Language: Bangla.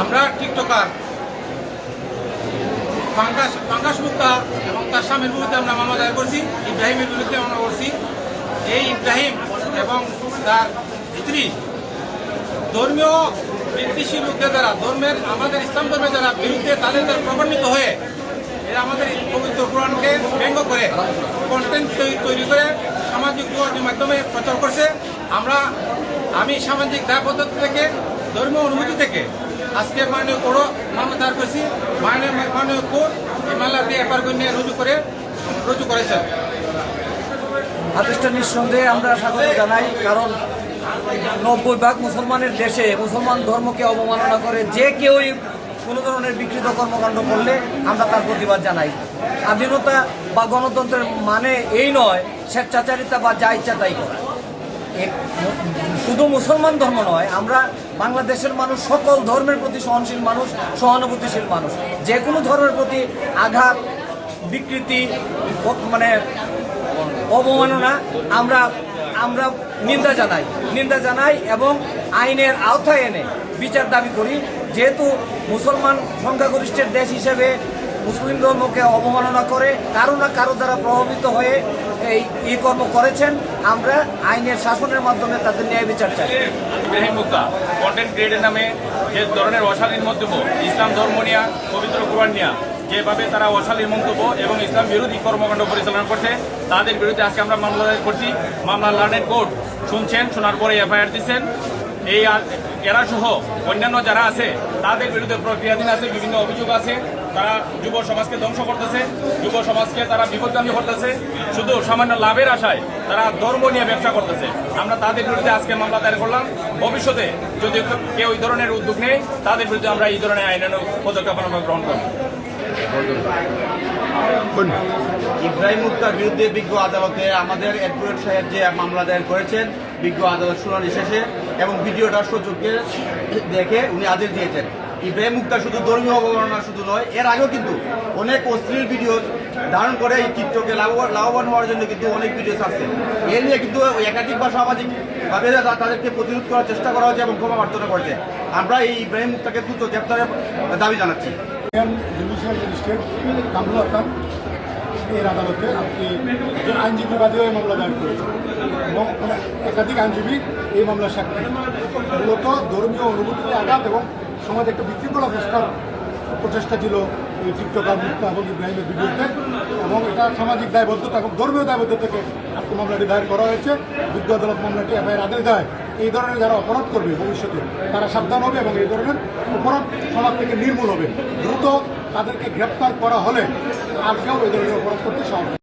আমরা টিকটকার। পাঙ্কাশ পাঙ্কাশ মুক্তা এবং তার স্বামীর বিরুদ্ধে আমরা মামলা দায়ের করছি, ইব্রাহিমের বিরুদ্ধে আমরা করছি। এই ইব্রাহিম এবং তার স্ত্রী ধর্মীয় বিদ্বেষী লোকদের দ্বারা ধর্মের, আমাদের ইসলাম ধর্মের দ্বারা বিরুদ্ধে তাদের দ্বারা প্রমাণিত হয়ে এরা আমাদের পবিত্র কোরআনকে ব্যঙ্গ করে কন্টেন্ট তৈরি করে সামাজিক যোগাযোগের মাধ্যমে প্রচার করছে। আমরা, আমি সামাজিক দায়বদ্ধতা থেকে, ধর্মীয় অনুভূতি থেকে আজকে মাননীয় কোর্ট মামলা দায়ের করেছি। মাননীয় মাননীয় কোর্ট এই মামলাটি এফআর নিয়ে রুজু করে রুজু করেছেন। আদেশটা নিঃসন্দেহে আমরা স্বাগত জানাই, কারণ নব্বই ভাগ মুসলমানের দেশে মুসলমান ধর্মকে অবমাননা করে যে কেউই কোনো ধরনের বিকৃত কর্মকাণ্ড করলে আমরা তার প্রতিবাদ জানাই। স্বাধীনতা বা গণতন্ত্রের মানে এই নয়, স্বেচ্ছাচারিতা বা যা ইচ্ছা তাই করা। শুধু মুসলমান ধর্ম নয়, আমরা বাংলাদেশের মানুষ, সকল ধর্মের প্রতি সহনশীল মানুষ, সহানুভূতিশীল মানুষ। যে কোনো ধর্মের প্রতি আঘাত, বিকৃতি মানে অবমাননা, আমরা আমরা নিন্দা জানাই। নিন্দা জানাই এবং আইনের আওতায় এনে বিচার দাবি করি। যেহেতু মুসলমান সংখ্যাগরিষ্ঠের দেশ হিসেবে মুসলিম ধর্মকে অবমাননা করে কারও না কারও দ্বারা প্রভাবিত হয়ে এই ই কর্ম করেছেন, আমরা আইনের শাসনের মাধ্যমে তাদের ন্যায় বিচার চাই। নামে যে ধরনের অশালীন মন্তব্য, ইসলাম ধর্ম নিয়া, পবিত্র কোরআন নিয়া, যেভাবে তারা অশালীন মন্তব্য এবং ইসলাম বিরোধী কর্মকাণ্ড পরিচালনা করছে, তাদের বিরুদ্ধে আজকে আমরা মামলা দায়ের করছি। মামলা লার্নের কোর্ট শুনছেন, শোনার পরে এফআইআর দিচ্ছেন। এই আর- এরা সহ অন্যান্য যারা আছে তাদের বিরুদ্ধে প্রক্রিয়াধীন আছে বিভিন্ন অভিযোগ আছে। তারা যুব সমাজকে ধ্বংস করতেছে যুব সমাজকে তারা বিপদগামী করতেছে। শুধু সামান্য লাভের আশায় তারা ধর্ম নিয়ে ব্যবসা করতেছে। আমরা তাদের বিরুদ্ধে আজকে মামলা দায়ের করলাম। ভবিষ্যতে যদি কেউ এই ধরনের উদ্যোগ নেয় তাদের বিরুদ্ধে আমরা এই ধরনের আইনানুগ পদক্ষেপ আমরা গ্রহণ করব। ইব্রাহিম মুক্তার বিরুদ্ধে বিজ্ঞ আদালতে আমাদের অ্যাডভোকেট সাহেব যে মামলা দায়ের করেছেন বিজ্ঞ আদালত শুনানি শেষে এবং ভিডিওটা সূচককে দেখে উনি আদেশ দিয়েছেন। ইব্রাহিম মুক্তার শুধু ধর্মীয় অবমাননা শুধু নয়, এর আগেও কিন্তু অনেক অশ্লীল ভিডিও ধারণ করে এই টিকটকে লাভবান লাভবান হওয়ার জন্য কিন্তু অনেক ভিডিও ছাড়ছে এ নিয়ে কিন্তু একাধিক বা সামাজিক ভাবে তাদেরকে প্রতিরোধ করার চেষ্টা করা হয়েছে এবং ক্ষমা প্রার্থনা করছে। আমরা এই ইব্রাহিম মুক্তাকে দ্রুত গ্রেপ্তারের দাবি জানাচ্ছি। এর আদালতে আজকে একজন আইনজীবী বাদেও এই মামলা দায়ের করেছেন। এবং একাধিক আইনজীবী এই মামলার সাক্ষী। মূলত ধর্মীয় অনুভূতিতে আঘাত এবং সমাজে একটা বিশৃঙ্খলা প্রচেষ্টা ছিল টিকটকার মুক্তা ইব্রাহিমের বিরুদ্ধে এবং এটা সামাজিক দায়বদ্ধতা এবং ধর্মীয় দায়বদ্ধতা থেকে মামলাটি দায়ের করা হয়েছে। বিজ্ঞ আদালত মামলাটি এফআইআর আদেশ দেয়। এই ধরনের যারা অপরাধ করবে ভবিষ্যতে, তারা সাবধান হবে এবং এই ধরনের অপরাধ সমাজ থেকে নির্মূল হবে। দ্রুত তাদেরকে গ্রেপ্তার করা হলে আর কেউ এই ধরনের অপরাধ করতে সাহস